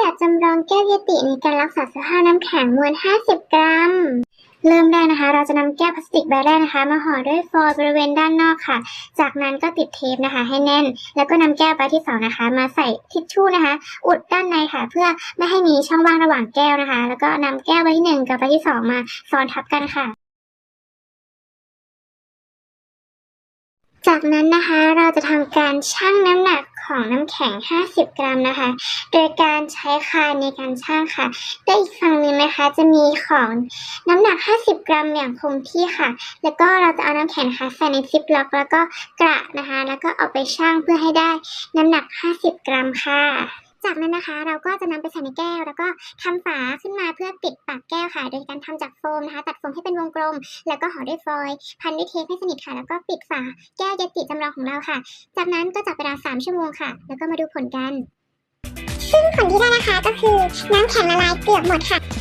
แบบจำลองแก้วเยติในการรักษาสภาพน้ำแข็งมวล 50 กรัม เริ่มแรกนะคะ เราจะนำแก้วพลาสติกใบแรกนะคะ มาห่อด้วยฟอยล์บริเวณด้านนอกค่ะ จากนั้นก็ติดเทปนะคะ ให้แน่น แล้วก็นำแก้วใบที่สองนะคะ มาใส่ทิชชู่นะคะ อุดด้านในค่ะ เพื่อไม่ให้มีช่องว่างระหว่างแก้วนะคะ แล้วก็นำแก้วใบที่หนึ่งกับใบที่สองมาซ้อนทับกันค่ะจากนั้นนะคะเราจะทำการชั่งน้ำหนัก ของน้ำแข็ง 50 กรัมนะคะ โดยการใช้คานในการชั่งค่ะและอีกฝั่งหนึ่งนะคะ จะมีของน้ำหนัก 50 กรัมอย่างคงที่ค่ะ แล้วก็เราจะเอาน้ำแข็งนะคะใส่ในซิปล็อก แล้วก็กระนะคะ แล้วก็เอาไปชั่งเพื่อให้ได้น้ำหนัก 50 กรัมค่ะ จากนั้นนะคะ เราก็จะนำไปใส่ในแก้ว แล้วก็ทำฝาขึ้นมาเพื่อปิดปากแก้วค่ะ โดยการทำจากโฟมนะคะ ตัดโฟมให้เป็นวงกลม แล้วก็ห่อด้วยฟอยล์พันด้วยเทปให้สนิทค่ะ แล้วก็ปิดฝาแก้วเยติจำลองของเราค่ะ จากนั้นก็จับเวลา 3 ชั่วโมงค่ะ แล้วก็มาดูผลกัน ซึ่งผลที่ได้นะคะก็คือน้ำแข็งละลายเกือบหมดค่ะ